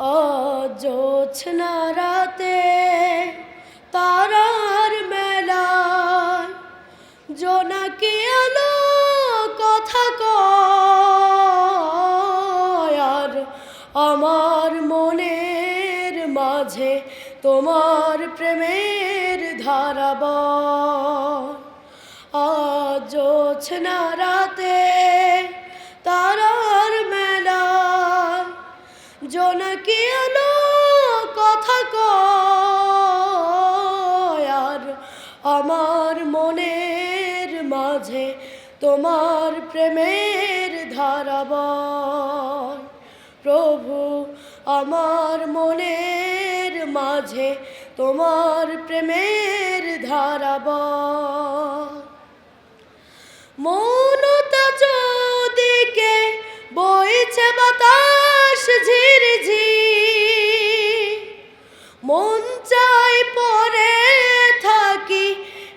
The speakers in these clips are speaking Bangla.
অজোছনা রাতে তারার মেলায় জোনাকি আলো কথা কয় আমার মনের মাঝে তোমার প্রেমের ধারাব আজোছনা রাতে কথা আমার মনের মাঝে তোমার প্রেমের ধারাব প্রভু, আমার মনের মাঝে তোমার প্রেমের ধারাব মনতা চৌদিকে বইছে বাতাস ঝিরঝি মন চাই পরে থাকি,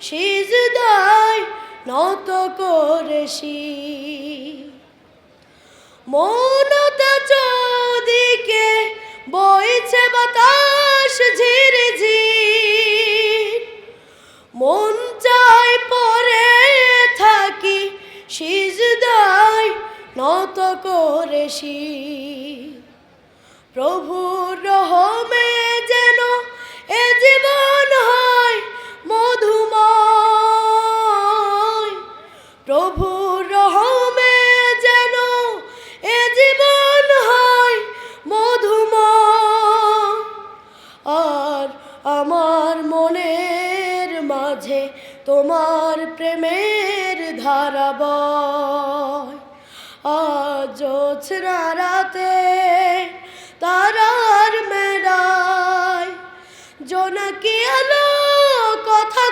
সিজদায় নত করেছি। মনতা চৌদিকে বইছে বাতাস ঝিরঝি মন চাই পরে থাকি, সিজদায় নত করেছি। প্রভুর রহমে যেন এ জীবন হয় মধুময়। প্রভুর রহমে যেন এ জীবন হয় মধুময়। আর আমার মনের মাঝে তোমার প্রেমের ধারাব আজোছরা রাতে তারার মেলায়। জোনাকি আলো কথা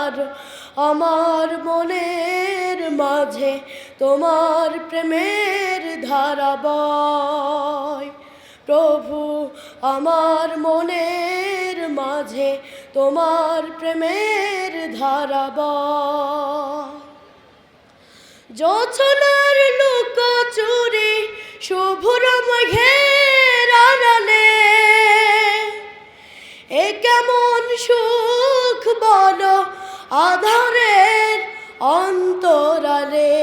আর আমার মনের মাঝে তোমার প্রেমের ধারাব প্রভু, আমার মনের মাঝে তোমার প্রেমের ধারাব যোছনার লোক চুরি শুভ্রম ঘেরালে এ কেমন সুখ বল আধারের অন্তরালে।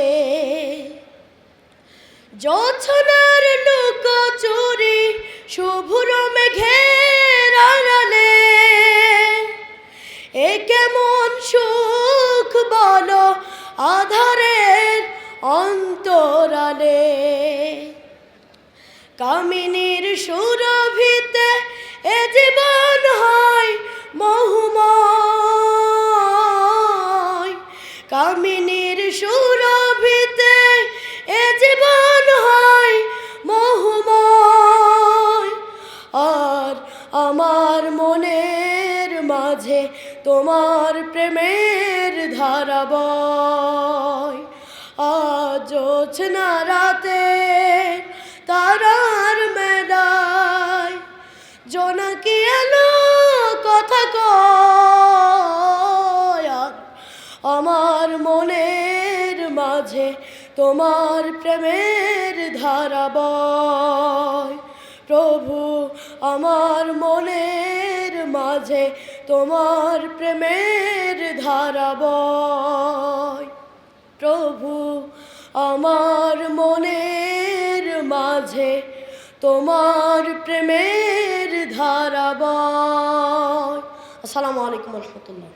যোছনার লোক চুরি শুভ্র মেঘেরালে এ কেমন সুখ বল আধারের অন্তরালে। কামিনীর সুরভিতে এ জীবন হয় মহুময়। কামিনীর সুরভিতে এ জীবন হয় মহুময়। আর আমার মনের মাঝে তোমার প্রেমের ধারাব আজোছনা রাতে মাঝে তোমার প্রেমের ধারাব প্রভু, আমার মনের মাঝে তোমার প্রেমের ধারাব প্রভু, আমার মনের মাঝে তোমার প্রেমের ধারাব আসসালামু আলাইকুম রহমতুল্লাহ।